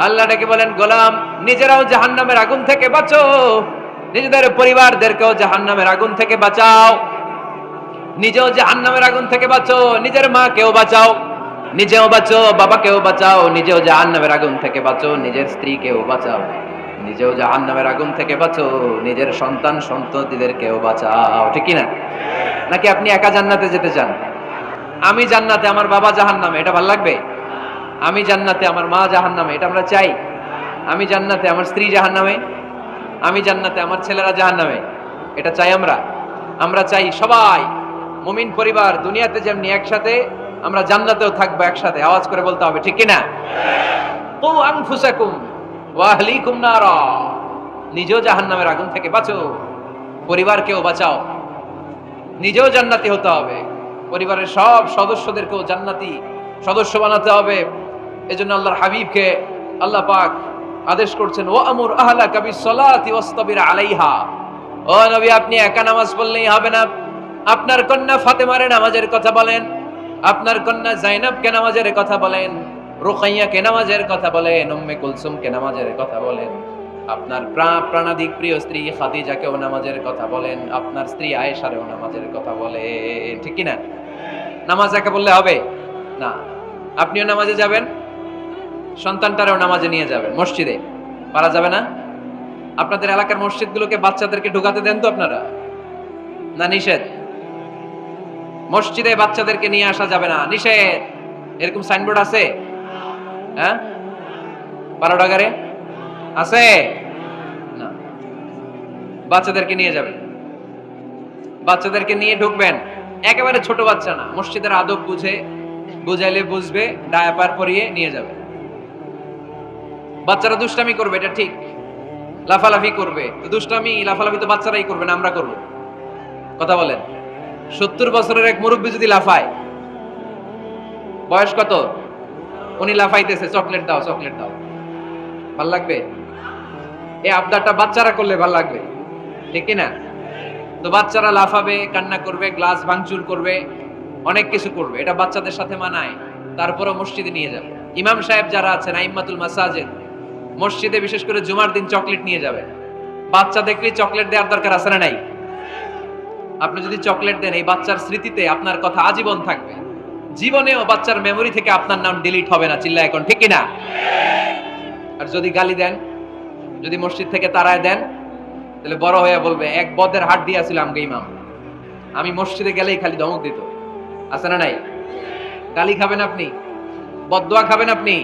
আল্লাহ ডেকে বলেন, গোলাম, নিজেরাও জাহান্নামের আগুন থেকে বাঁচো। নিজেদের পরিবারদেরকেও জাহান্নামের আগুন থেকে বাঁচাও। নিজেও জাহান্নামের আগুন থেকে বাঁচো, নিজের মাকেও বাঁচাও। নিজেও বাঁচো, বাবাকেও বাঁচাও। নিজেও জাহান্নামের আগুন থেকে বাঁচো, নিজের স্ত্রীকেও বাঁচাও। নিজেও জাহান্নামের আগুন থেকে বাঁচো, নিজের সন্তান সন্ততিদের সন্ততিদেরকেও বাঁচাও। ঠিক না নাকি আপনি একা জান্নাতে যেতে চান? আমি জান্নাতে, আমার বাবা জাহান্নামে, এটা ভালো লাগবে? আমি জান্নাতে আমার মা জাহান্নামে, এটা আমরা চাই। আমি জান্নাতে আমার স্ত্রী জাহান্নামে, আমি জান্নাতে আমার ছেলেরা জাহান্নামে, এটা চাই আমরা। আমরা চাই সবাই, মুমিন পরিবার, দুনিয়াতে যেমনি একসাথে, আমরা জান্নাতেও থাকব একসাথে। আওয়াজ করে বলতে হবে, ঠিক কিনা? নিজেও জাহান্নামের আগুন থেকে বাঁচো। পরিবারকেও বাঁচাও। নিজেও জান্নাতি হতে হবে। পরিবারের সব সদস্যদেরকেও জান্নাতি সদস্য বানাতে হবে। এজন্য আল্লাহর হাবিবকে আল্লাহ পাক আদেশ করছেন, ও আমুর আহলা কবি সলাতি ওয়াস্তাবির আলাইহা। ও নবী, আপনি একা নামাজ পড়লেই হবে না। আপনার কন্যা ফাতেমারে নামাজের কথা বলেন, আপনার কন্যা জাইনাবকে নামাজের কথা বলেন, রুকাইয়াকে নামাজের কথা বলেন, উম্মে কুলসুমকে নামাজের কথা বলেন। আপনার প্রা- প্রাণাধিক প্রিয় স্ত্রী খাদিজাকেও নামাজের কথা বলেন, আপনার স্ত্রী আয়েশারেও নামাজের কথা বলে ঠিক কি না নামাজ একা বললে হবে? না। আপনিও নামাজে যাবেন? সন্তানটারেও নামাজে নিয়ে যাবে, মসজিদে। পারা যাবে না? আপনাদের এলাকার মসজিদগুলোকে বাচ্চাদেরকে ঢুকাতে দেন তো আপনারা? না নিষেধ? মসজিদে বাচ্চাদেরকে নিয়ে আসা যাবে না, নিষেধ। এরকম সাইনবোর্ড আছে? হ্যাঁ? বারো টাকারে আছে? না। বাচ্চাদেরকে নিয়ে যাবেন। বাচ্চাদেরকে নিয়ে ঢুকবেন। একেবারে ছোট বাচ্চা না, মসজিদের আদব বুঝে, বুঝাইলে বুঝবে, ডায়াপার পরিয়ে নিয়ে যাবে বাচ্চারা দুষ্টামি করবে, এটা ঠিক। লাফালাফি করবে। দুষ্টামি, লাফালাফি তো বাচ্চারাই করবে না, আমরা করব। কথা বলেন। সত্তর বছরের এক মুরব্বী যদি লাফায়, বয়স কত? উনি লাফাইতেছে, চকলেট দাও চকলেট দাও। ভালো লাগবে? এই আবদারটা বাচ্চারা করলে ভালো লাগবে। ঠিক না তো বাচ্চারা লাফাবে, কান্না করবে, গ্লাস ভাঙচুর করবে, অনেক কিছু করবে। এটা বাচ্চাদের সাথে মানায়। তারপরে মসজিদে নিয়ে যাবে। ইমাম সাহেব যারা আছেন, আইম্মাতুল মাসাজেদ মসজিদে বিশেষ করে জুমার দিন চকলেট নিয়ে যাবে। বাচ্চা দেখলেই চকলেট দেওয়ার দরকার আছে না নাই? আপনি যদি চকলেট দেন, এই বাচ্চার স্মৃতিতে আপনার কথা আজীবন থাকবে। জীবনেও বাচ্চার মেমোরি থেকে আপনার নাম ডিলিট হবে না চিল্লা এখন, ঠিক না আর যদি গালি দেন, যদি মসজিদ থেকে তারায় দেন, তাহলে বড় হয়ে বলবে, এক বদের হাট দিয়েছিল আমগে ইমাম। আমি মসজিদে গেলেই খালি ধমক দিত। আছে না নাই? গালি খাবেন আপনি? বদদোয়া খাবেন আপনি?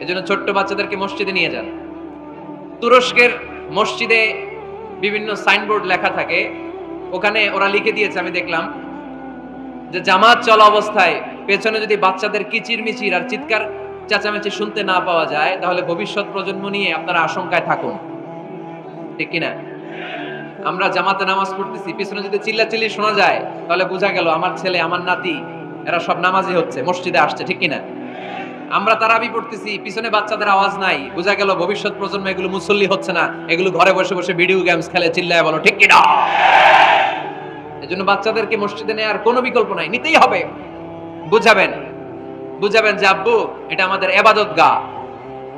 এজন্য ছোট্ট বাচ্চাদেরকে মসজিদে নিয়ে যান। তুরস্কের মসজিদে বিভিন্ন সাইনবোর্ড লেখা থাকে। ওখানে ওরা লিখে দিয়েছে, আমি দেখলাম, যে জামাত চলা অবস্থায় পেছনে যদি বাচ্চাদের কিচির মিচির আর চিৎকার চেঁচামেচি শুনতে না পাওয়া যায়, তাহলে ভবিষ্যৎ প্রজন্ম নিয়ে আপনারা আশঙ্কায় থাকুন। ঠিক কিনা? আমরা জামাতে নামাজ পড়তেছি, পিছনে যদি চিল্লাচিল্লি শোনা যায়, তাহলে বোঝা গেল আমার ছেলে, আমার নাতি, এরা সব নামাজি হচ্ছে, মসজিদে আসছে, ঠিক কিনা? আমরা তারাবি পড়তেছি, পিছনে বাচ্চাদের আওয়াজ নাই। বোঝা গেল ভবিষ্যৎ প্রজন্ম এগুলো মুসল্লি হচ্ছে না, এগুলো ঘরে বসে বসে ভিডিও গেমস খেলে, চিল্লায় বলো, ঠিক কিনা? এজন্য বাচ্চাদেরকে মসজিদে নেওয়ার কোনো বিকল্প নাই, নিতেই হবে। বুঝাবেন? বুঝাবেন যে, আব্বু, এটা আমাদের এবাদত গা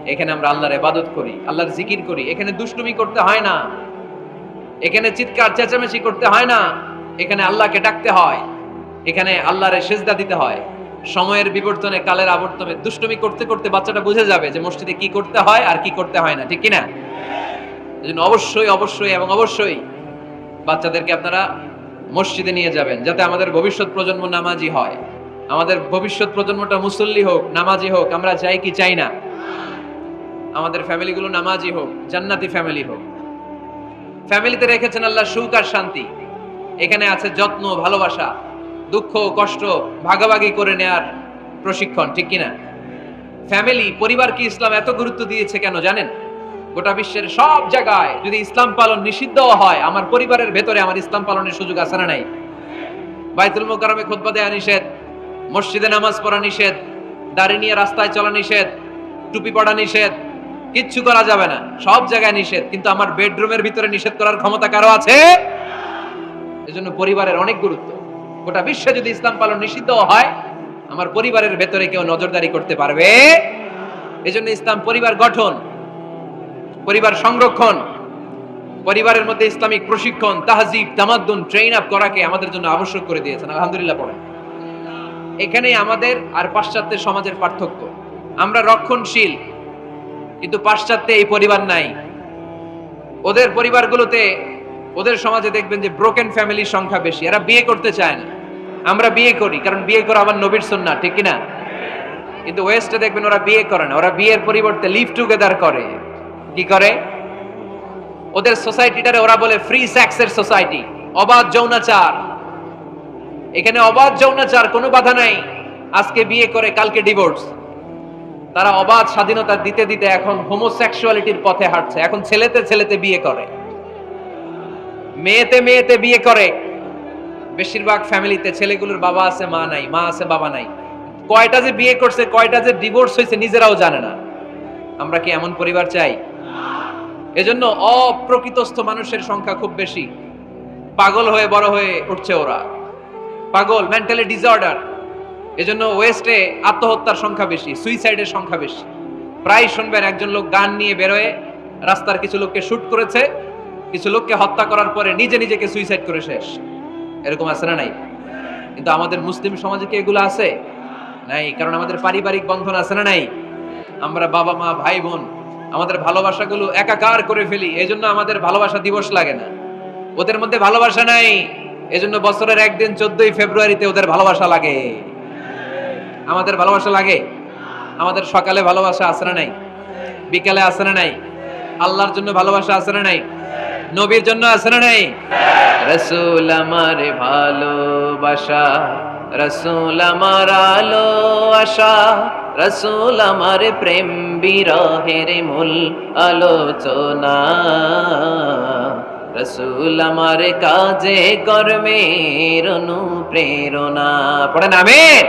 এখানে আমরা আল্লাহর এবাদত করি, আল্লাহর জিকির করি। এখানে দুষ্টুমি করতে হয় না। এখানে চিৎকার, চেঁচামেচি করতে হয় না। এখানে আল্লাহকে ডাকতে হয়। এখানে আল্লাহরে সেজদা দিতে হয়। সময়ের বিবর্তনে কালের আবর্তনে দুষ্টুমি করতে করতে বাচ্চাটা বুঝে যাবে যে মসজিদে কি করতে হয় আর কি করতে হয় না, ঠিক কি না এজন্য অবশ্যই অবশ্যই এবং অবশ্যই বাচ্চাদেরকে আপনারা মসজিদে নিয়ে যাবেন যাতে আমাদের ভবিষ্যৎ প্রজন্ম নামাজি হয়। আমাদের ভবিষ্যৎ প্রজন্মটা মুসল্লি হোক, নামাজি হোক, আমরা চাই কি চাই না। আমাদের ফ্যামিলিগুলো নামাজি হোক, জান্নাতি ফ্যামিলি হোক। ফ্যামিলিতে রেখেছেন আল্লাহ সুখ আর শান্তি। এখানে আছে যত্ন, ভালোবাসা। দুঃখ কষ্ট ভাগাভাগি করে নেয়ার প্রশিক্ষণ, ঠিক কিনা? ফ্যামিলি পরিবারকে ইসলাম এত গুরুত্ব দিয়েছে কেন জানেন? গোটা বিশ্বের সব জায়গায় যদি ইসলাম পালন নিষিদ্ধ হয়, আমার পরিবারের ভেতরে আমার ইসলাম পালনের সুযোগ আছে না নাই? বাইতুল মোকারমে খুতবা দেয়া নিষেধ, মসজিদে নামাজ পড়া নিষেধ, দাড়ি নিয়ে রাস্তায় চলা নিষেধ, টুপি পড়া নিষেধ, কিচ্ছু করা যাবে না, সব জায়গায় নিষেধ। কিন্তু আমার বেডরুমের ভিতরে নিষেধ করার ক্ষমতা কারও আছে? এজন্য পরিবারের অনেক গুরুত্ব। গোটা বিশ্বে যদি ইসলাম পালন নিষিদ্ধ হয়, আমার পরিবারের ভেতরে কেউ নজরদারি করতে পারবে। এজন্য ইসলাম পরিবার গঠন, পরিবার সংরক্ষণ, পরিবারের মধ্যে ইসলামিক প্রশিক্ষণ, তাহজিব, তামাদ্দুন ট্রেন আপ করাকে আমাদের জন্য আবশ্যক করে দিয়েছেন। আলহামদুলিল্লাহ পড়েন। এখানেই আমাদের আর পাশ্চাত্যের সমাজের পার্থক্য। আমরা রক্ষণশীল, কিন্তু পাশ্চাত্যে এই পরিবার নাই। ওদের পরিবারগুলোতে ওদের সমাজে দেখবেন যে ব্রোকেন ফ্যামিলির সংখ্যা বেশি। এরা বিয়ে করতে চায় না। আমরা বিয়ে করি, কারণ বিয়ে করা আমার নবীর সুন্নাহ, ঠিক না কিন্তু ওয়েস্টে দেখবেন ওরা বিয়ে করে না। ওরা বিয়ের পরিবর্তে লিভ টুগেদার করে। কি করে? ওদের সোসাইটিটারে ওরা বলে ফ্রি সেক্সের সোসাইটি অবাধ যৌনাচার। এখানে অবাধ যৌনাচার, কোনো বাধা নাই। আজকে বিয়ে করে, কালকে ডিভোর্স তারা অবাধ স্বাধীনতা দিতে দিতে এখন হোমোসেক্সুয়ালিটির পথে হাঁটছে। এখন ছেলেতে ছেলেতে বিয়ে করে। মেয়েতে মেয়েতে বিয়ে করে। বেশিরভাগ ফ্যামিলিতে ছেলেগুলোর বাবা আছে, মা নাই, মা আছে, বাবা নাই। কয়টা যে বিয়ে করছে, কয়টা যে ডিভোর্স হয়েছে নিজেরাও জানে না। আমরা কি এমন পরিবার চাই? এজন্য অপ্রকৃতস্থ মানুষের সংখ্যা খুব বেশি। পাগল হয়ে, বড় হয়ে উঠছে ওরা। পাগল মেন্টালি ডিসঅর্ডার এজন্য ওয়েস্টে আত্মহত্যার সংখ্যা বেশি, সুইসাইডের সংখ্যা বেশি। প্রায় শুনবেন, একজন লোক গান নিয়ে বেরোয়, রাস্তার কিছু লোককে শ্যুট করেছে কিছু লোককে হত্যা করার পরে নিজে নিজেকে সুইসাইড করে শেষ। এরকম আছে না নাই? কিন্তু আমাদের মুসলিম সমাজে কি এগুলো আছে? নাই, কারণ আমাদের পারিবারিক বন্ধন আছে না নাই? আমরা বাবা, মা, ভাই, বোন, আমাদের ভালোবাসাগুলো একাকার করে ফেলি, এজন্য আমাদের ভালোবাসা দিবস লাগে না। ওদের মধ্যে ভালোবাসা নাই, এজন্য বছরের একদিন চোদ্দই ফেব্রুয়ারিতে ওদের ভালোবাসা লাগে। আমাদের ভালোবাসা লাগে? আমাদের সকালে ভালোবাসা আছে না নাই? বিকালে আছে না নাই? আল্লাহর জন্য ভালোবাসা আছে না নাই? নবীর জন্য আছে না নাই? রসুল আমার ভালোবাসা, রসুল আমার আলো আশা, রসুল আমার প্রেম বিরহের মূল আলোচনা। রসুল আমার কাজে কর্মের অনুপ্রেরণা। পড়ে আমের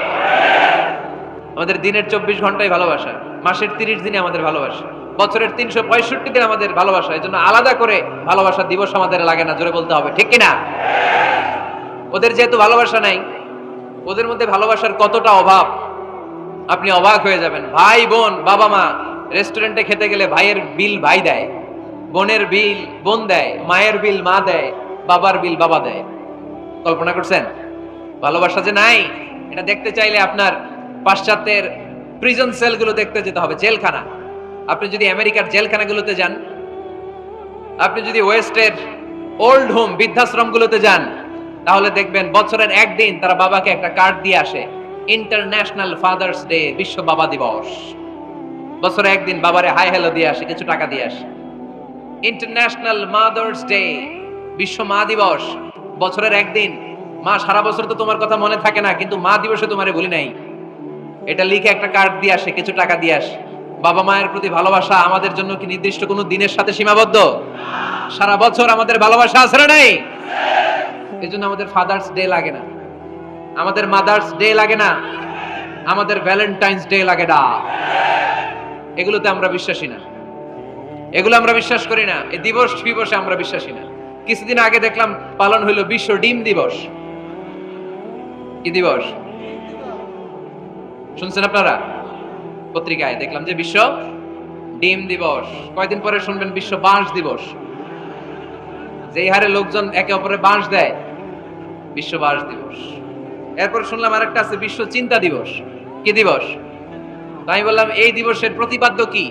আমাদের দিনের চব্বিশ ঘন্টায় ভালোবাসা, মাসের তিরিশ দিনে আমাদের ভালোবাসা। বছরের তিনশো পঁয়ষট্টি দিন আমাদের ভালোবাসা এই জন্য আলাদা করে ভালোবাসা দিবস আমাদের লাগে না, জোরে বলতে হবে, ঠিক কিনা? ওদের যেহেতু ভালোবাসা নাই, ওদের মধ্যে ভালোবাসার কতটা অভাব, আপনি অবাক হয়ে যাবেন। ভাই, বোন, বাবা, মা রেস্টুরেন্টে খেতে গেলে ভাইয়ের বিল ভাই দেয়, বোনের বিল বোন দেয়, মায়ের বিল মা দেয়, বাবার বিল বাবা দেয়। কল্পনা করছেন? ভালোবাসা যে নাই, এটা দেখতে চাইলে আপনার পাশ্চাত্যের প্রিজন সেলগুলো দেখতে যেতে হবে, জেলখানা। আপনি যদি আমেরিকার জেলখানাগুলোতে যান, আপনি যদি ওয়েস্টের ওল্ড হোম বৃদ্ধাশ্রমগুলোতে যান, তাহলে দেখবেন বছরের একদিন তারা বাবাকে একটা কার্ড দিয়ে আসে, ইন্টারন্যাশনাল ফাদার্স ডে, বিশ্ব বাবা দিবস। বছরে একদিন বাবারে হাই হ্যালো দিয়ে আসে, কিছু টাকা দিয়ে আসে, ইন্টারন্যাশনাল মাদার্স ডে, বিশ্ব মা দিবস। বছরের একদিন, মা, সারা বছর তো তোমার কথা মনে থাকে না, কিন্তু মা দিবসে তোমারে বলি নাই। এটা লিখে একটা কার্ড দিয়ে আসে, কিছু টাকা দিয়ে আসে। বাবা মায়ের প্রতি ভালোবাসা আমাদের জন্য কি নির্দিষ্ট কোনো দিনের সাথে সীমাবদ্ধ? সারা বছর আমাদের ভালোবাসা আছে নাই? এই জন্য আমাদের ফাদার্স ডে লাগে না। আমাদের মাদার্স ডে লাগে না। আমাদের ভ্যালেন্টাইন্স ডে লাগে না। এগুলোতে আমরা বিশ্বাসী না। এগুলো আমরা বিশ্বাস করি না। এই দিবস দিবসে আমরা বিশ্বাসী না। কিছুদিন আগে দেখলাম পালন হইল বিশ্ব ডিম দিবস। কি দিবস? শুনছেন আপনারা? পত্রিকায় দেখলাম যে বিশ্ব ডিম দিবস। কয়দিন পরে শুনবেন বিশ্ব বাঁশ দিবস। যেই হারে লোকজন একে অপরে বাঁশ দেয়, বিশ্ব বাঁশ দিবস। এরপর শুনলাম আরেকটা আছে, বিশ্ব চিন্তা দিবস। কি দিবস? আমি বললাম, এই দিবসের প্রতিপাদ্য কি?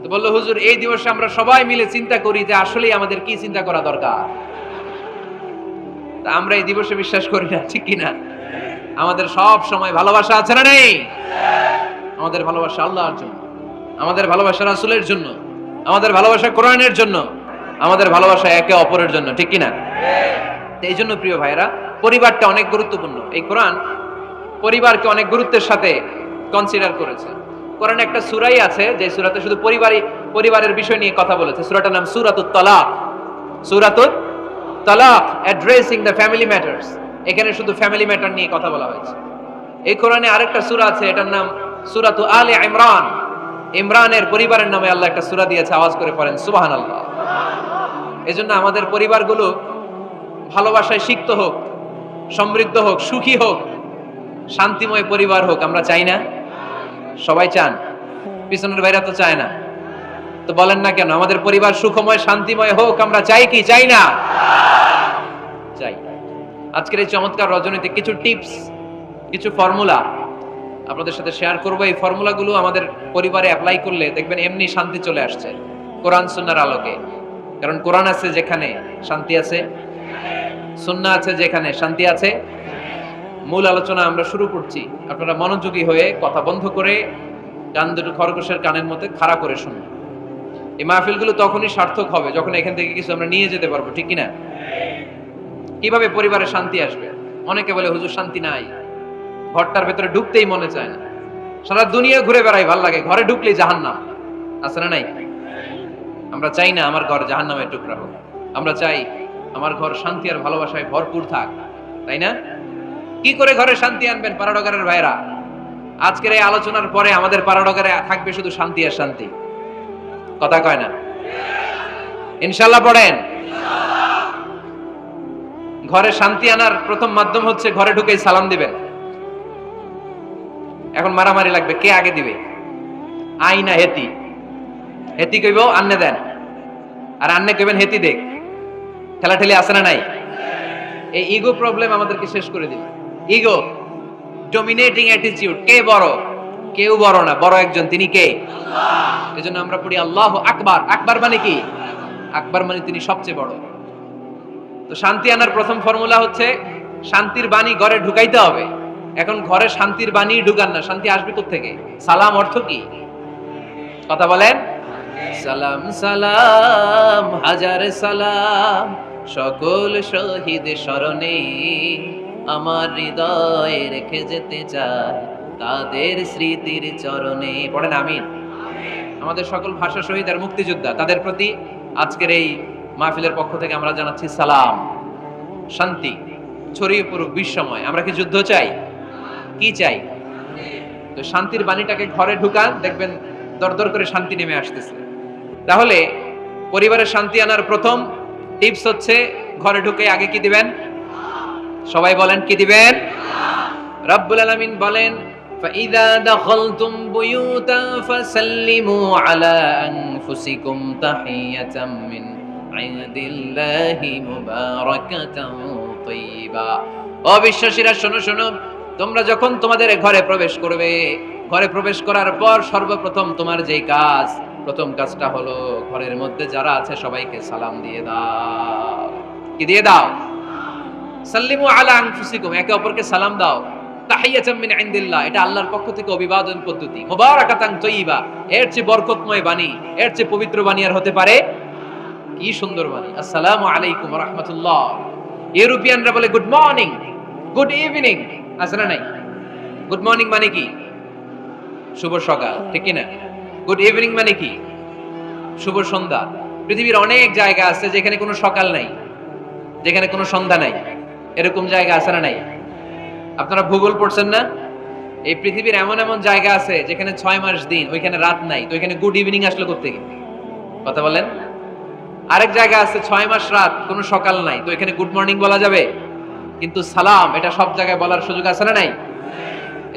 তো বলল, হুজুর, এই দিবসে আমরা সবাই মিলে চিন্তা করি যে আসলেই আমাদের কি চিন্তা করা দরকার। তা আমরা এই দিবসে বিশ্বাস করি না, ঠিক কি না আমাদের সব সময় ভালোবাসা আছে না নেই? আমাদের ভালোবাসা আল্লাহর জন্য, আমাদের ভালোবাসা রাসূলের জন্য, আমাদের ভালোবাসা কোরআনের জন্য, আমাদের ভালোবাসা একে অপরের জন্য, ঠিক কি না এই জন্য প্রিয় ভাইরা পরিবারটা অনেক গুরুত্বপূর্ণ। এই কোরআন পরিবারকে অনেক গুরুত্বের সাথে কনসিডার করেছে। কোরআনে একটা সূরাই আছে, যে সূরাতে শুধু পরিবারই, পরিবারের বিষয় নিয়ে কথা বলেছে। সূরাটার নাম সূরাতুত তালাক। সূরাতুত তালাক অ্যাড্রেসিং দ্য ফ্যামিলি ম্যাটার্স এখানে শুধু ফ্যামিলি ম্যাটার নিয়ে কথা বলা হয়েছে। এই কোরআনে আরেকটা সূরা আছে, এটার নাম আলে ইমরান। ইমরানের পরিবারের নামে আল্লাহ একটা সূরা দিয়েছে, আওয়াজ করে পড়েন, সুবহানাল্লাহ। এজন্য আমাদের পরিবারগুলো ভালোবাসায় হোক, সমৃদ্ধ হোক, সুখী হোক, শান্তিময় পরিবার হোক, আমরা চাই না। সবাই চান। পিছনের ভাইরা তো চায় না। তো বলেন না কেন, আমাদের পরিবার সুখময়, শান্তিময় হোক, আমরা চাই কি? চাই না। চাই। আজকের এই চমৎকার রজনীতে কিছু টিপস, কিছু ফর্মুলা আপনাদের সাথে শেয়ার করব। এই ফর্মুলাগুলো আমাদের পরিবারে অ্যাপ্লাই করলে দেখবেন এমনি শান্তি চলে আসছে। কোরআন, সুন্নার আলোকে। কারণ কোরআন আছে যেখানে শান্তি আছে, সুন্না আছে যেখানে শান্তি আছে। মূল আলোচনা আমরা শুরু করছি। আপনারা মনোযোগী হয়ে কথা বন্ধ করে কান দুটো খরগোশের কানের মধ্যে খাড়া করে শুনুন। এই মাহফিলগুলো তখনই সার্থক হবে, যখন এখান থেকে কিছু আমরা নিয়ে যেতে পারব, ঠিক কিনা? কীভাবে পরিবারে শান্তি আসবে? অনেকে বলে, হুজুর, শান্তি নাই। ঘরটার ভেতরে ঢুকতেই মনে চায় না। সারা দুনিয়া ঘুরে বেড়াই ভালো লাগে, ঘরে ঢুকলেই জাহান্নাম। আছে না নাই? আমরা চাই না আমার ঘর জাহান্নামের টুকরা হোক। আমরা চাই আমার ঘর শান্তি আর ভালোবাসায় ভরপুর থাক। তাই না? কি করে ঘরে শান্তি আনবেন পারাডগারের ভাইরা আজকের এই আলোচনার পরে আমাদের পারাডগারে থাকবে শুধু শান্তি আর শান্তি। কথা কয় না? ইনশাল্লাহ পড়েন। ঘরে শান্তি আনার প্রথম মাধ্যম হচ্ছে ঘরে ঢুকেই সালাম দিবেন। এখন মারামারি লাগবে, কে আগে দিবে? আই না হেতি। হেতি কইব, আন্নে দেন। আর আন্নে কইবেন, হেতি দেখ। ঠেলা ঠেলি আসে না নাই? এই ইগো প্রবলেম আমাদেরকে শেষ করে দিল। ইগো ডমিনেটিং অ্যাটিটিউড কে বড়? কেউ বড় না, বড় একজন, তিনি কে? এজন্য আমরা পড়ি, আল্লাহ আকবার। আকবার মানে কি? আকবার মানে তিনি সবচেয়ে বড়। তো শান্তি আনার প্রথম ফর্মুলা হচ্ছে, শান্তির বাণী ঘরে ঢুকাইতে হবে। এখন ঘরে শান্তির বাণী ঢুকান না, শান্তি আসবে থেকে সালাম অর্থ কি? কথা বলেন। সালাম সালাম, হাজার সালাম, সকল শহীদ স্মরণে আমার হৃদয়ে রেখে যেতে চায় তাদের স্মৃতির চরণে। পড়েন, আমিন। আমাদের সকল ভাষা শহীদ আর মুক্তিযোদ্ধা, তাদের প্রতি আজকের এই মাহফিলের পক্ষ থেকে আমরা জানাচ্ছি সালাম, শান্তি, ছড়িয়ে পড়ুক বিশ্বময়। আমরা কি যুদ্ধ চাই? কি চাই তো শান্তির বাণীটাকে ঘরে ঢুকান দেখবেন দরদর করে শান্তি নেমে আসতেছে তাহলে পরিবারের শান্তি আনার প্রথম টিপস হচ্ছে ঘরে ঢুকে আগে কি দিবেন সবাই বলেন কি দিবেন রব্বুল আলামিন বলেন فإذا دخلتم بيوتا فسلموا على أنفسكم تحية من عند الله مباركة طيبة অবিশ্বাসীরা শোনো শোনো তোমরা যখন তোমাদের ঘরে প্রবেশ করবে, ঘরে প্রবেশ করার পর সর্বপ্রথম তোমার যেই কাজ, প্রথম কাজটা হলো ঘরের মধ্যে যারা আছে সবাইকে সালাম দিয়ে দাও। কি দিয়ে দাও? সাল্লিমু আলা আনফুসিকুম, একে অপরকে সালাম দাও। তাহিয়াতাম মিন ইনদিল্লাহ, এটা আল্লাহর পক্ষ থেকে অভিবাদন পদ্ধতি। মুবারাকাতান তয়্যিবা এর চেয়ে বরকতময় বাণী, এর চেয়ে পবিত্র বাণী আর হতে পারে কি সুন্দর বাণী? আসসালামু আলাইকুম রাহমাতুল্লাহ। ইউরোপিয়ানরা বলে, গুড মর্নিং, গুড ইভিনিং। আছে না নাই? গুড মর্নিং মানে কি? শুভ সকাল, ঠিক কি না গুড ইভিনিং মানে কি? শুভ সন্ধ্যা। পৃথিবীর অনেক জায়গা আছে যেখানে কোনো সকাল নাই, যেখানে কোনো সন্ধ্যা নাই। এরকম জায়গা আছে না নাই? আপনারা ভূগোল পড়ছেন না? এই পৃথিবীর এমন এমন জায়গা আছে যেখানে ছয় মাস দিন, ওইখানে রাত নাই, তো ওইখানে গুড ইভিনিং আসলো করতে গিয়ে কথা বলেন? আরেক জায়গা আছে ছয় মাস রাত, কোনো সকাল নাই, তো এখানে গুড মর্নিং বলা যাবে? কিন্তু সালাম, এটা সব জায়গায় বলার সুযোগ আছে না নাই?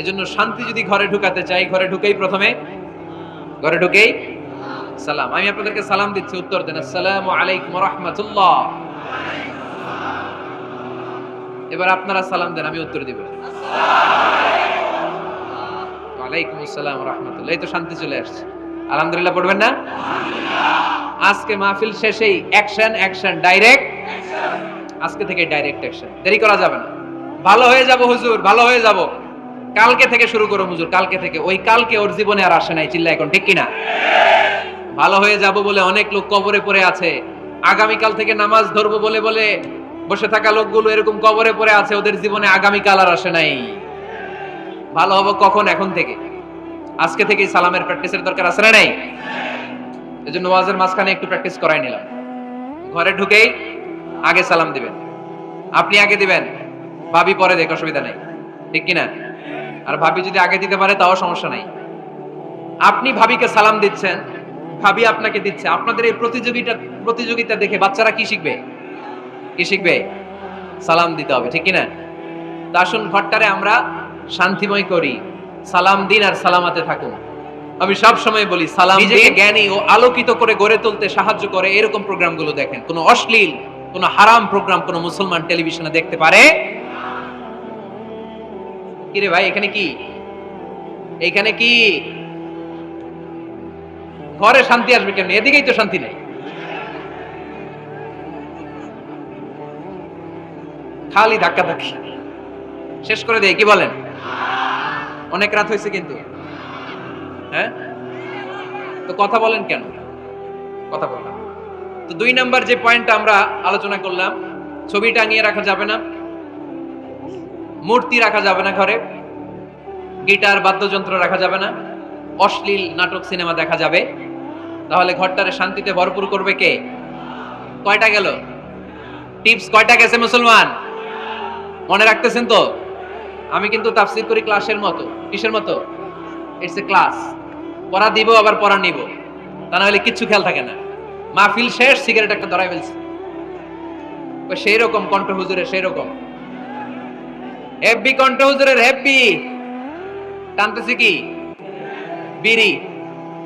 এজন্য শান্তি যদি ঘরে ঢুকাতে চাই, ঘরে ঢুকেই প্রথমে, ঘরে ঢুকেই সালাম। আমি আপনাদেরকে সালাম দিচ্ছি, উত্তর দেন, আসসালামু আলাইকুম রহমতুল্লাহ। এবার আপনারা সালাম দেন, আমি উত্তর দিব। ওয়ালাইকুম আসসালাম রহমতুল্লাহ। এই তো শান্তি চলে আসছে। আলহামদুলিল্লাহ, পড়বেন না? আজকে মাহফিল শেষেই অ্যাকশন অ্যাকশন ডাইরেক্ট আজকে থেকে ডাইরেক্ট অ্যাকশন দেরি করা যাবে না। ভালো হয়ে যাব হুজুর, ভালো হয়ে যাব। কালকে থেকে শুরু করো হুজুর, কালকে থেকে। ওই কালকে ওর জীবনে আর আসে নাই চিল্লা এখন, ঠিক কিনা? ভালো হয়ে যাব বলে অনেক লোক কবরে পড়ে আছে। আগামীকাল থেকে নামাজ ধরবো বলে বলে বসে থাকা লোকগুলো এরকম কবরে পড়ে আছে, ওদের জীবনে আগামীকাল আর আসে নাই। ভালো হব কখন? এখন থেকে। আজকে থেকেই সালামের প্র্যাকটিসের দরকার আছে না নাই? এজন্য ওয়াজের মাঝখানে একটু প্র্যাকটিস করাই নিলাম। ঘরে ঢুকেই আগে সালাম দিবেন। আপনি আগে দিবেন ভাবি পরে দেখ অসুবিধা নাই। ঠিক কিনা? আর ভাবি যদি আগে দিতে পারে তাও সমস্যা নাই। আপনি ভাবিকে সালাম দিচ্ছেন ভাবি আপনাকে দিচ্ছে। আপনাদের এই প্রতিযোগিতা প্রতিযোগিতা দেখে বাচ্চারা কি শিখবে? কি শিখবে? সালাম দিতে হবে ঠিক কিনা? তা আসুন ঘরটারে আমরা শান্তিময় করি। সালাম দিন আর সালামাতে থাকুন। আমি সব সময় বলি সালাম নিজেকে জ্ঞানী ও আলোকিত করে গড়ে তুলতে সাহায্য করে এরকম প্রোগ্রামগুলো দেখেন। কোনো অশ্লীল কোনো হারাম প্রোগ্রাম কোনো মুসলমান টেলিভিশনে দেখতে পারে? কিরে ভাই, এখানে কি? এখানে কি? ঘরে শান্তি আসবে কেমনি? এদিকেই তো শান্তি নেই। খালি ধাক্কা ধাক্কি। শেষ করে দেয় কি বলেন? অনেক রাত হয়েছে কিন্তু। হ্যাঁ? তো কথা বলেন কেন? কথা বললাম। তো দুই নাম্বার যে পয়েন্টটা আমরা আলোচনা করলাম, ছবি টাঙিয়ে রাখা যাবে না, মূর্তি রাখা যাবে না ঘরে, গিটার, বাদ্যযন্ত্র রাখা যাবে না, অশ্লীল নাটক সিনেমা দেখা যাবে। তাহলে ঘরটারে শান্তিতে ভরপুর করবে কে? কয়টা গেল? টিপস কয়টা গেছে মুসলমান? মনে রাখতেছেন তো? আমি কিন্তু তাফসির করি ক্লাসের মতো। কিসের মতো? ইটস এ ক্লাস পড়া দিব, আবার পড়া নিব। তা না হলে কিচ্ছু খেয়াল থাকে না। মাহফিল শেষ, সিগারেট একটা ধরাই ফেলছে। সেই রকম কণ্ঠ হুজুরের সেই রকম কণ্ঠ হুজুরের কি? বিড়ি।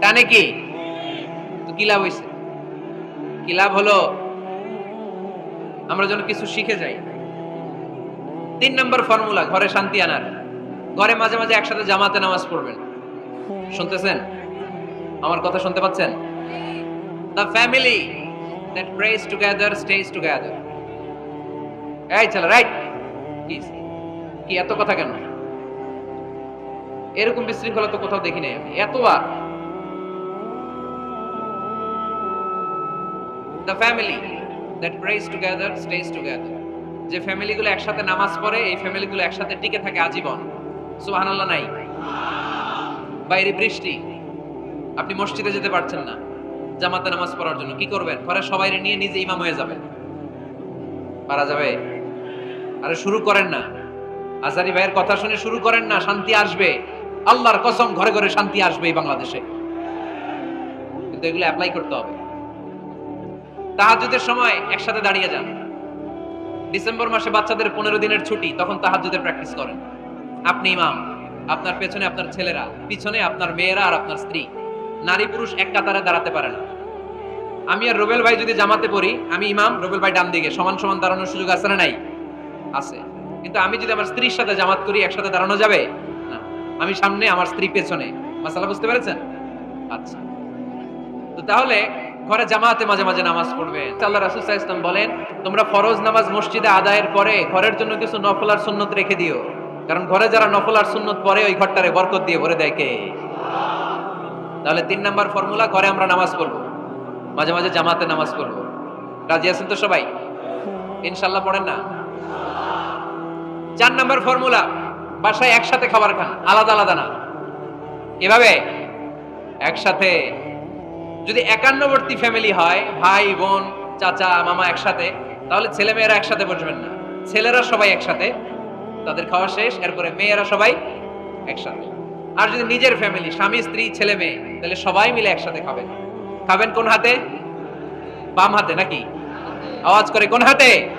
টানে কি? কি লাভ হইছে? কি লাভ হলো? আমরা যেন কিছু শিখে যাই। তিন নম্বর ফর্মুলা ঘরে শান্তি আনার। ঘরে মাঝে মাঝে একসাথে জামাতে নামাজ পড়বেন। শুনতেছেন? আমার কথা শুনতে পাচ্ছেন? The family that prays together stays together এই চলো রাইট কি এত কথা কেন? এরকম বিশৃঙ্খলা তো কোথাও দেখি নাই আমি। এতবার। The family that prays together stays together যে ফ্যামিলিগুলো একসাথে নামাজ পড়ে, এই ফ্যামিলিগুলো একসাথে টিকে থাকে আজীবন। সুবহানাল্লাহ, নাই? বাইরে বৃষ্টি। আপনি মসজিদে যেতে পারছেন না। জামাতে নামাজ পড়ার জন্য। কি করবেন? ঘরে সবাই নিয়ে নিজে ইমাম হয়ে যাবেন। পারা যাবে? আরে শুরু করেন না। আজারি ভাইয়ের কথা শুনে শুরু করেন না, শান্তি আসবে। আল্লাহর কসম, ঘরে ঘরে শান্তি আসবে এই বাংলাদেশে। কিন্তু এগুলো অ্যাপ্লাই করতে হবে। তাহাজুদের সময় একসাথে দাঁড়িয়ে যান। ডিসেম্বর মাসে বাচ্চাদের পনেরো দিনের ছুটি, তখন তাহাজুদের প্র্যাকটিস করেন। আপনি ইমাম, আপনার পেছনে আপনার ছেলেরা, পিছনে আপনার মেয়েরা আর আপনার স্ত্রী। নারী পুরুষ এক কাতারে দাঁড়াতে পারে না। আমি আর রুবেল ভাই যদি জামাতে পড়ি, আমি ইমাম, রুবেল ভাই ডান দিকে, সমান সমান দাঁড়ানোর সুযোগ আছে না নাই? আছে। কিন্তু আমি যদি আমার স্ত্রীর সাথে জামাত করি, একসাথে দাঁড়ানো যাবে? না। আমি সামনে আমার স্ত্রী পেছনে। মাসালা বুঝতে পেরেছেন? আচ্ছা। তো তাহলে ঘরে জামাতে মাঝে মাঝে নামাজ পড়বে আল্লাহ রাসূল আলাইহি বলেন, তোমরা ফরজ নামাজ মসজিদে আদায়ের পরে ঘরের জন্য কিছু নফল আর সুন্নত রেখে দিও। কারণ ঘরে যারা নফল আর সুন্নত পরে, ওই ঘরটারে বরকত দিয়ে ভরে দেয় কে? তাহলে তিন নাম্বার ফর্মুলা ঘরে আমরা নামাজ পড়ব। মাঝে মাঝে জামাতে নামাজ পড়ব। রাজি আছেন তো সবাই? ইনশাল্লাহ পড়েন না? চার নাম্বার ফর্মুলা বাসায় একসাথে খাবার খান, আলাদা আলাদা না। এভাবে একসাথে, যদি একান্নবর্তী ফ্যামিলি হয়, ভাই, বোন, চাচা, মামা একসাথে, তাহলে ছেলে মেয়েরা একসাথে বসবেন না। ছেলেরা সবাই একসাথে, তাদের খাওয়া শেষ, এরপরে মেয়েরা সবাই একসাথে। আর যদি নিজের ফ্যামিলি স্বামী, স্ত্রী, ছেলে, মেয়ে, তাহলে সবাই মিলে একসাথে খাবেন খাবেন কোন হাতে? বাম হাতে নাকি? আওয়াজ করে কোন হাতে?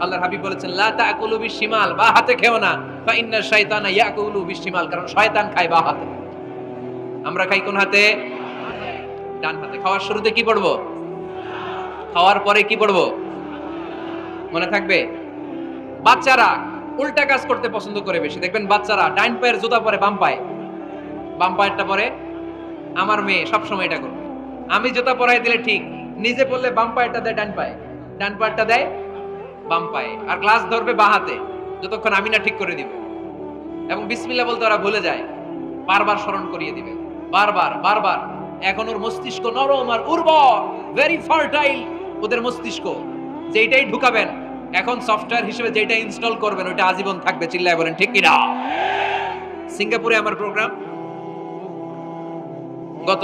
আল্লাহর হাবিব বলেছেন, লা তাকুলু বিশিমাল বা হাতে খেও না। ফা ইন্না শাইতানা ইয়াকুলু বিশিমাল কারণ শয়তান খায় বা হাতে। আমরা খাই কোন হাতে? ডান হাতে। খাওয়ার শুরুতে কি পড়ব? খাওয়ার পরে কি পড়ব? মনে থাকবে? বাচ্চারা উল্টা কাজ করতে পছন্দ করে বেশি। দেখবেন বাচ্চারা ডাইন পায়ের জুতা পরে বাম পায়ে। বাম পায়েরটা পরে আমার মেয়ে সব সময় এটা করবে। আমি জুতা পরাই দিলে ঠিক, নিজে পড়লে বাম পায়েরটা দেয় ডান পায়ে। ডান পায়েরটা দেয় বাম পায়ে। আর গ্লাস ধরবে বা হাতে, যতক্ষণ আমি না ঠিক করে দিব। এবং বিসমিল্লা বলতে ওরা ভুলে যায়, বারবার স্মরণ করিয়ে দিবে। বারবার বারবার। এখন ওর মস্তিষ্ক নরম আর উর্বর ভেরি ফার্টাইল ওদের মস্তিষ্ক। যেটাই ঢুকাবেন এখন সফটওয়্যার হিসেবে যেটা ইনস্টল করবেন ওটা আজীবন থাকবে, চিল্লায় বলেন, ঠিক কিনা? সিঙ্গাপুরে আমার প্রোগ্রাম গত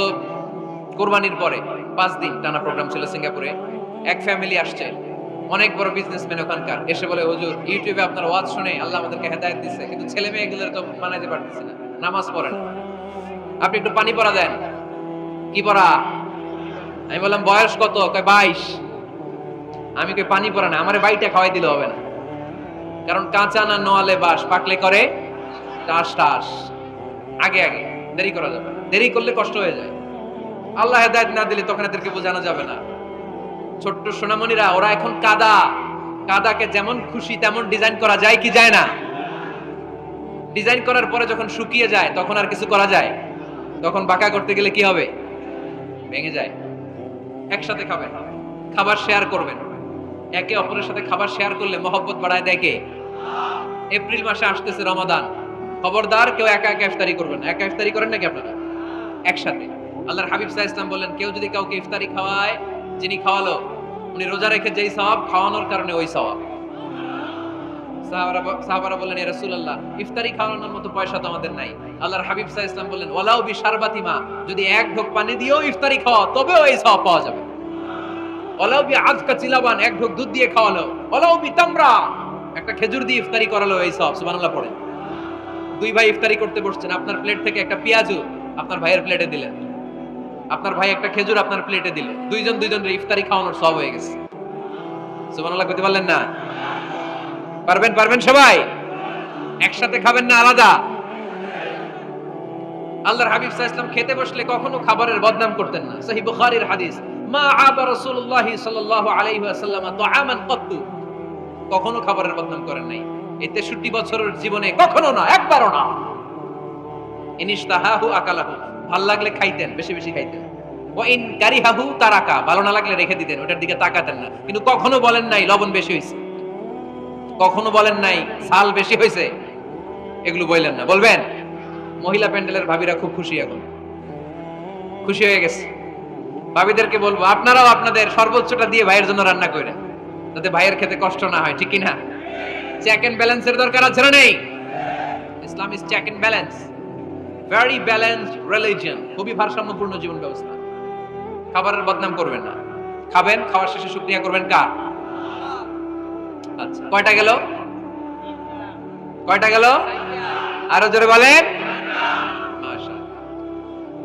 কোরবানির পরে পাঁচ দিন টানা প্রোগ্রাম ছিল সিঙ্গাপুরে। এক ফ্যামিলি আসছে, অনেক বড় বিজনেসম্যান ওখানকার, এসে বলে, হুজুর ইউটিউবে আপনার ওয়াজ শুনে আল্লাহ আমাদেরকে হেদায়েত দিচ্ছে কিন্তু ছেলে মেয়েগুলোর তো মানাইতে পারতেছে না, নামাজ পড়েন। আপনি একটু পানি পড়া দেন। কি পড়া আমি বললাম, বয়স কত? কয়, বাইশ। আমি কই পানি পড়া না, আমার বাড়িটা খাওয়াই দিলে হবে না। কারণ কাঁচা না নোয়ালে বাস, পাকলে করে টাস টাস। আগে আগে, দেরি করা যাবে দেরি করলে কষ্ট হয়ে যায়। আল্লাহ হেদায়ত না দিলে তখন এদেরকে বোঝানো যাবে না। ছোট্ট সোনামণিরা, ওরা এখন কাদা। কাদাকে যেমন খুশি তেমন ডিজাইন করা যায় কি যায় না? ডিজাইন করার পরে যখন শুকিয়ে যায়, তখন আর কিছু করা যায়? তখন বাঁকা করতে গেলে কি হবে? ভেঙে যায়। একসাথে খাবেন। খাবার শেয়ার করবেন। একে অপরের সাথে খাবার শেয়ার করলে মহব্বত বাড়ায় কে? এপ্রিল মাসে আসতেছে রমাদান। খবরদার, কেউ একা একা ইফতারি করবেন একা ইফতারি করেন নাকি আপনারা? একসাথে। আল্লাহর হাবিব সাহা ইসলাম বললেন, কেউ যদি কাউকে ইফতারি খাওয়ায়, যিনি খাওয়ালো, উনি রোজা রেখে যেই সওয়াব, খাওয়ানোর কারণে ওই সওয়াব। সাহাবারা বললেন ইফতারি খাওয়ানোর মতো পয়সা তো আমাদের নাই। আল্লাহর হাবিব সাহা ইসলাম বললেন, ওয়ালাউ বি শারবাতিমা যদি এক ঢোক পানি দিয়েও ইফতারি খাওয়া তবেও এই সওয়াব পাওয়া যাবে। ওলাও বি আজকা চিলাবান এক ঢোক দুধ দিয়ে খাওয়ালো। ওলাও বি তামরা। একটা খেজুর দিয়ে ইফতারি করালো এই সব, সুবহানাল্লাহ পড়ে। দুই ভাই ইফতারি করতে বসছেন, আপনার প্লেট থেকে একটা পেঁয়াজু আপনার ভাইয়ের প্লেটে দিলেন। আপনার ভাই একটা খেজুর আপনার প্লেটে দিল। দুইজন দুইজনের ইফতারি খাওয়ানোর সব হয়ে গেছে। সুবহানাল্লাহ করতে পারলেন না? পারবেন পারবেন সবাই? একসাথে খাবেন না আলাদা? আল্লাহর হাবিব আলাইহি ওয়াসাল্লাম খেতে বসলে কখনো খাবারের বদনাম করতেন না। সহিহ বুখারীর হাদিস। কখনো খাবারের বদনাম করেন নাই। এই 63 বছরের জীবনে কখনো না, একবারও না। আকালাহু। ভালো লাগলে খাইতেন, বেশি বেশি খাইতেন। ইন কারিহাহু তারাকা। ভালো না লাগলে রেখে দিতেন, ওটার দিকে তাকাতেন না। কিন্তু কখনো বলেন নাই, লবণ বেশি হয়েছে কখনো বলেন নাই সাল বেশি হয়েছে এগুলো বললেন না। বলবেন? মহিলা প্যান্ডেলের ভাবিরা খুব খুশি এখন। খুশি হয়ে গেছে। ভাবিদেরকে বলব, আপনারাও আপনাদের সর্বোচ্চটা দিয়ে ভাইয়ের জন্য রান্না করেন যাতে ভাইয়ের খেতে কষ্ট না হয়, ঠিক কি না চেক এন্ড ব্যালেন্সের দরকার আছে না নেই? Islam is check and balance very balanced religion খুবই ভারসাম্যপূর্ণ জীবন ব্যবস্থা। খাবারের বদনাম করবেন না। খাবেন, খাওয়ার শেষে শুকরিয়া করবেন কার? আচ্ছা কয়টা গেল? কয়টা গেল? আরও জোরে বলেন।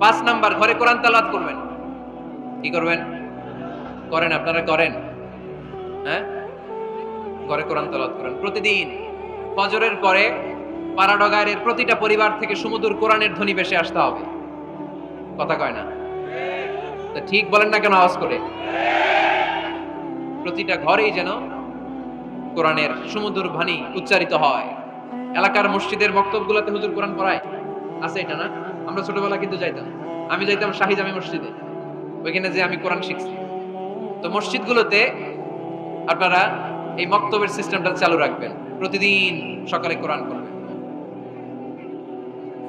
পাঁচ নাম্বার, ঘরে কোরআন তালাত করবেন। কি করবেন? করেন, আপনারা করেন। হ্যাঁ? ঘরে কোরআন তালাত করেন। প্রতিদিন ফজরের পরে পাড়াডগারের প্রতিটা পরিবার থেকে সুমধুর কোরআনের ধ্বনি ভেসে আসতে হবে। কথা কয় না? তা ঠিক বলেন না কেন আওয়াজ করে? প্রতিটা ঘরেই যেন কোরআনের সুমধুর বাণী উচ্চারিত হয়। এলাকার মসজিদের বক্তব্যগুলোতে হুজুর কোরআন পড়ায়। আছে এটা না? আমরা ছোটবেলা কিন্তু যাইতাম। আমি যাইতাম শাহি জামি মসজিদে। ওইখানে যে আমি কোরআন শিখছি। তো মসজিদগুলোতে আপনারা এই মক্তবের সিস্টেমটা চালু রাখবেন। প্রতিদিন সকালে কোরআন করবেন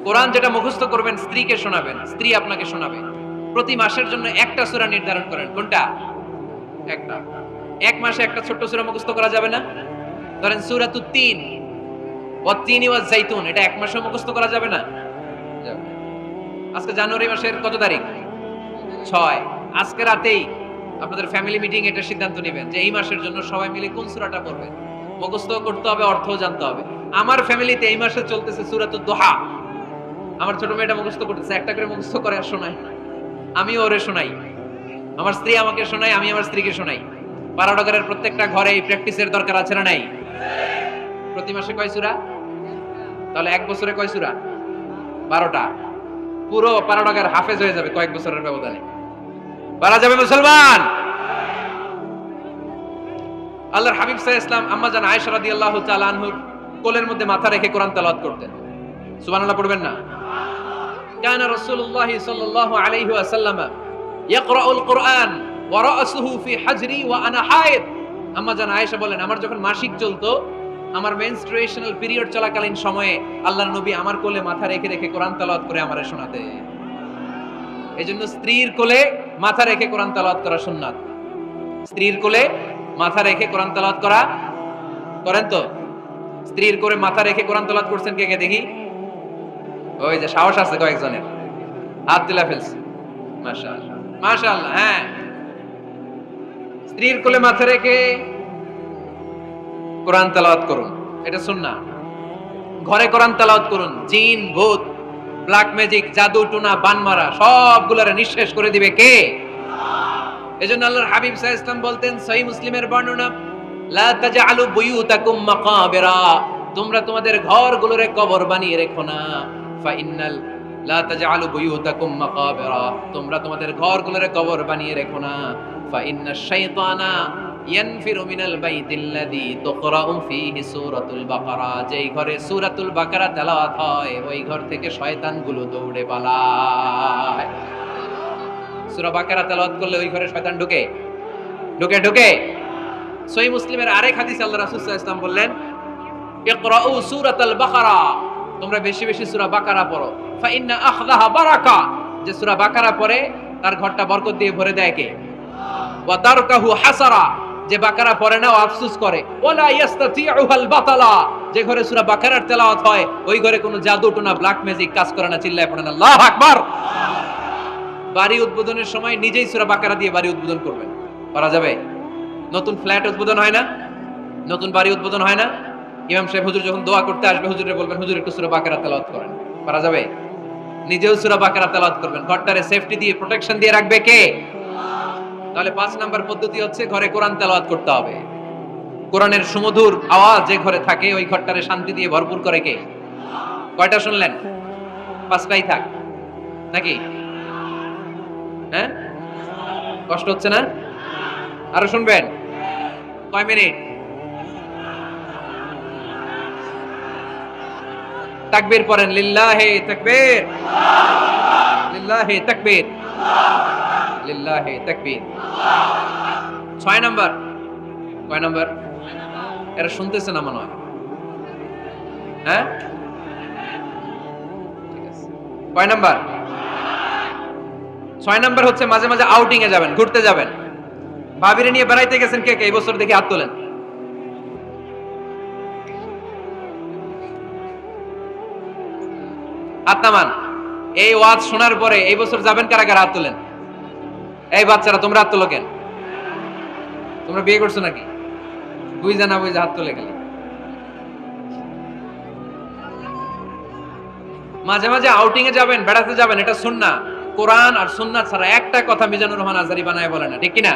কোরআন যেটা মুখস্থ করবেন, স্ত্রীকে শোনাবেন, স্ত্রী আপনাকে শোনাবে। প্রতি মাসের জন্য একটা সূরা নির্ধারণ করেন। কোনটা? একটা। এক মাসে একটা ছোট্ট সূরা মুখস্থ করা যাবে না? ধরেন সূরাতুত তিন ওয়াত্তিনি ওয়াজ জাইতুন এটা এক মাসে মুখস্থ করা যাবে না। আজকে জানুয়ারি মাসের কত তারিখ? ছয়। আজকে রাতেই আপনাদের ফ্যামিলি মিটিং এটা সিদ্ধান্ত নেবেন যে এই মাসের জন্য সবাই মিলে কোন সুরাটা পড়বেন। মুখস্থ করতে হবে, অর্থও জানতে হবে। আমার ফ্যামিলিতে এই মাসে চলতেছে সূরাতুদ দোহা আমার ছোট মেয়েটা মুখস্থ করতেছে, একটা করে মুখস্থ করে আর শোনায় আমিও ওরে শোনাই। আমার স্ত্রী আমাকে শোনায়, আমি আমার স্ত্রীকে শোনাই। পারাডগারের প্রত্যেকটা ঘরে এই প্র্যাকটিসের দরকার আছে না নাই? প্রতি মাসে কয় সূরা? তাহলে এক বছরে কয় সূরা? বারোটা। পুরো পারাডগার হাফেজ হয়ে যাবে কয়েক বছরের ব্যবধানে। পারা যাবে মুসলমান। আল্লাহর হাবিব সাহ ইসলাম আম্মা জান আয়েশা রাদিয়াল্লাহু তাআলা আনহুর কোলের মধ্যে মাথা রেখে কোরআন তেলাওয়াত করতেন। সুবহানাল্লাহ পড়বেন না? কানা রাসূলুল্লাহ সাল্লাল্লাহু আলাইহি ওয়াসাল্লাম ইয়াকরাউল কোরআন ওয়া রাসুহু ফি হাজরি ওয়া আনা আম্মা জান আয়েশা বলেন, আমার যখন মাসিক চলতো, আমার মেনস্ট্রুয়েশনাল পিরিয়ড চলাকালীন সময়ে আল্লাহর নবী আমার কোলে মাথা রেখে রেখে কোরআন তেলাওয়াত করে আমারে শোনাতে এই জন্য স্ত্রীর কোলে মাথা রেখে কোরআন তেলাওয়াত করা সুন্নাত। স্ত্রীর কোলে মাথা রেখে কোরআন তেলাওয়াত করা, করেন তো? স্ত্রীর কোলে মাথা রেখে কোরআন তেলাওয়াত করছেন কে কে দেখি? ওই যে সাহস আছে কয়েকজনের। হাত তুলে ফেলছে। মাশাআল্লাহ মাশাআল্লাহ হ্যাঁ। স্ত্রীর কোলে মাথা রেখে কোরআন তেলাওয়াত করুন। এটা সুন্নাহ ঘরে কোরআন তেলাওয়াত করুন। জিন, ভূত ব্ল্যাক ম্যাজিক জাদু, টুনা, বানমারা, সবগুলোরে নিঃশেষ করে দিবে কে? এজন্য আল্লাহর হাবিব আলাইহি ইসলাম বলতেন, সহিহ মুসলিমের বর্ণনা, লা তাজআলু বুয়ুতাকুম মাকাবিরা তোমরা তোমাদের ঘরগুলোরে কবর বানিয়ে রেখো না ফা ইন্নাল লা তাজআলু বুয়ুতাকুম মাকাবিরা তোমরা তোমাদের ঘরগুলোরে কবর বানিয়ে রেখো না ফা ইন্না শাইতানা ইয়ানফিরু মিনাল বাইতিল্লাযী তুকরাউ ফীহি সূরাতুল বাকারা। যেই ঘরে সূরাতুল বাকারা তেলাওয়াত হয়, ওই ঘর থেকে শয়তানগুলো দৌড়ে পালায়। সূরা বাকারা তেলাওয়াত করলে ওই ঘরে শয়তান ঢুকে? ঢুকে ঢুকে। সহি মুসলিমের আরেক হাদিস আল্লাহ রাসূল সাল্লাল্লাহু আলাইহি বললেন, ইকরাউ সূরাতাল বাকারা। তোমরা বেশি বেশি সূরা বাকারা পড়ো। ফা ইন্না আখযাহা বারাকা। যে সূরা বাকারা পড়ে, তার ঘরটা বরকত দিয়ে ভরে দেয় কে? ওয়া তারকাহু হাসারা। যে বাকারা পড়ে না ও আফসোস করে। ওয়ালা ইয়াস্তাতিউহাল বাতালা। যে ঘরে সূরা বাকারার তেলাওয়াত হয়, ওই ঘরে কোনো জাদু টোনা ব্ল্যাক ম্যাজিক কাজ করে না, চিল্লায় পড়ে না। আল্লাহু আকবার! বাড়ি উদ্বোধনের সময় নিজেই সূরা বাকারা দিয়ে বাড়ি উদ্বোধন করবেন। করা যাবে? নতুন ফ্ল্যাট উদ্বোধন হয় না? নতুন বাড়ি উদ্বোধন হয় না? ইমাম সাহেব হুজুর যখন দোয়া করতে আসবে হুজুরে বলবেন, হুজুর, একটু সূরা বাকারা তেলাওয়াত করেন। করা যাবে? নিজেও সূরা বাকারা তেলাওয়াত করবেন। ঘরটারে সেফটি দিয়ে প্রোটেকশন দিয়ে রাখবে কে? তাহলে পাঁচ নাম্বার পদ্ধতি হচ্ছে ঘরে কোরআন তেলাওয়াত করতে হবে। কোরআনের সুমধুর আওয়াজ যে ঘরে থাকে, ওই ঘরটারে শান্তি দিয়ে ভরপুর করে কে? কয়টা শুনলেন? পাঁচটাই থাক। নাকি? হ্যাঁ? কষ্ট হচ্ছে না? আরও শুনবেন? কয় মিনিট? তাকবীর পড়েন, লিল্লাহে তাকবীর। লিল্লাহে তাকবীর। লিল্লাহে তাকবীর। ছয় নাম্বার। কয় নাম্বার? এরা শুনতেছে না মনে হয়। হ্যাঁ? কয় নাম্বার? ছয় নাম্বার হচ্ছে মাঝে মাঝে আউটিং এ যাবেন, ঘুরতে যাবেন। ভাবিরে নিয়ে বেড়াইতে গেছেন কে কে? এই বছর দেখি হাত তোলেন। হাত নামান। এই ওয়াজ শোনার পরে এই বছর যাবেন কারা কারা? হাত তোলেন। এই বাচ্চারা, তোমরা হাত তোলো কেন? তোমরা বিয়ে করছ নাকি? বুঝা না বুঝা হাত তোলে গেলে মাঝে মাঝে আউটিং এ যাবেন, বেড়াতে যাবেন, এটা সুন্না। কোরআন আর সুন্নাত ছাড়া একটা কথা মিজানুর রহমান আজারি বানায় বলে না, ঠিক কিনা?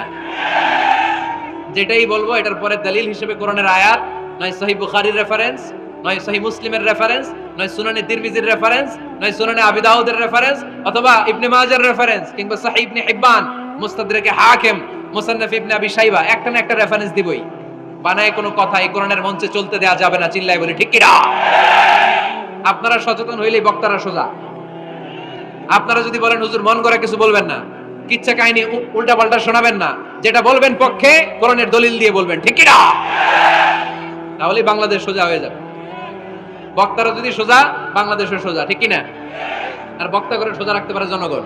যেটাই বলব, এটার পরে দলিল হিসেবে কোরআনের আয়াত, নয় সহি বুখারির রেফারেন্স নয় সহি মুসলিমের রেফারেন্স নয় সুনানে তিরমিজির রেফারেন্স নয় সুনানে আবি দাউদের রেফারেন্স অথবা ইবনে মাজার রেফারেন্স কিংবা সহি ইবনে হিব্বান। মুস্তাদরিকে হাকিম, মুসান্নাফ ইবনে আবি শাইবা, একটা না একটা রেফারেন্স দিবই। বানায় কোনো কথা এই কোরআনের মঞ্চে চলতে দেয়া যাবে না চিল্লাই বলি, ঠিক কিনা আপনারা সচেতন হইলেই বক্তারা সোজা। আপনারা যদি বলেন, হুজুর, মন করে কিছু বলবেন না। কিচ্ছা কাহিনী উল্টা পাল্টা শোনাবেন না। যেটা বলবেন পক্ষে, কোরআনের দলিল দিয়ে বলবেন, ঠিক কিনা তাহলেই বাংলাদেশ সোজা হয়ে যাবে। বক্তারা যদি সোজা, বাংলাদেশও সোজা, ঠিক কিনা আর বক্তা করে সোজা রাখতে পারে জনগণ।